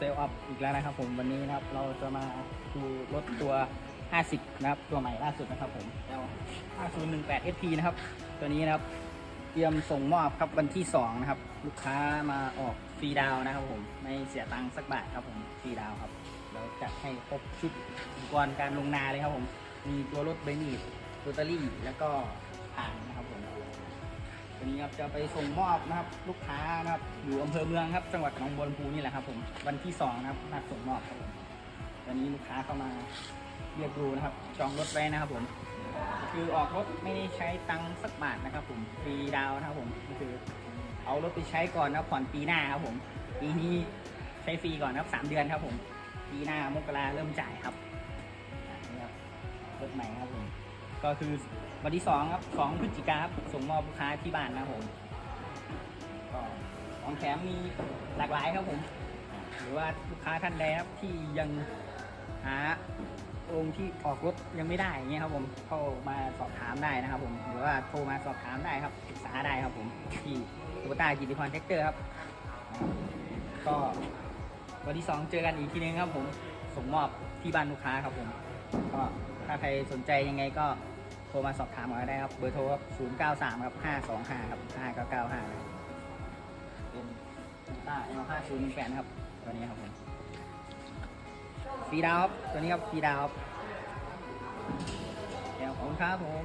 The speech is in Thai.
ซลล์อัพอีกแล้วนะครับผมวันนี้นะครับเราจะมาดูรถตัว 50 นะครับ ตัวใหม่ล่าสุดนะครับผม L 5018 SP นะครับ ตัวนี้นะครับ เตรียมส่งมอบครับวันที่ 2 นะครับ ลูกค้ามาออกฟรีดาวนะครับผมไม่เสียตังค์สักบาทครับผมฟรีดาวครับเราจัดให้ครบชุดอุปกรณ์การลงนาเลยครับผมมีตัวรถใบมีดโรตารี่แล้วก็ถ่านนะครับ ครับจะไปส่งมอบนะครับลูกค้านะครับอยู่อำเภอเมืองครับ จังหวัดหนองบัวลำพูนี่แหละครับผมวันที่สองนะครับนัดส่งมอบครับผมวันนี้ลูกค้าเข้ามาเรียกดูนะครับ จองรถไว้นะครับผม คือออกรถไม่ได้ใช้ตังค์สักบาทนะครับ ผมฟรีดาวนะครับผมก็คือ เอารถไปใช้ก่อนนะผ่อนปีหน้าครับผมปีนี้ใช้ฟรีก่อนนะครับสามเดือนครับผมปีหน้ามกราเริ่มจ่ายครับนี่ครับรถใหม่ครับผม ก็คือวันที่สองครับสองพฤศจิกาครับส่งมอบลูกค้าที่บ้านนะครับผมก็ของแถมมีหลากหลายครับผม หรือว่าลูกค้าท่านใดครับที่ยังหาองค์ที่ออกรถยังไม่ได้อย่างเงี้ยครับผมเข้ามาสอบถามได้นะครับ ผมหรือว่าโทรมาสอบถามได้ครับปรึกษาได้ครับผมที่โตต้ากิติพรแท็กเตอร์ครับ ก็วันที่สองเจอกันอีกทีนึงครับผมส่งมอบที่บ้านลูกค้าครับผมก็ ถ้าใครสนใจยังไงก็โทรมาสอบถามกันได้ครับ เบอร์โทรครับ093ครับ525ครับ5995นะครับเป็นต้า L50 ครับ ตัวนี้ครับผมฟรีดาวครับ ตัวนี้ครับฟรีดาวครับเดี๋ยวขอบคุณครับผม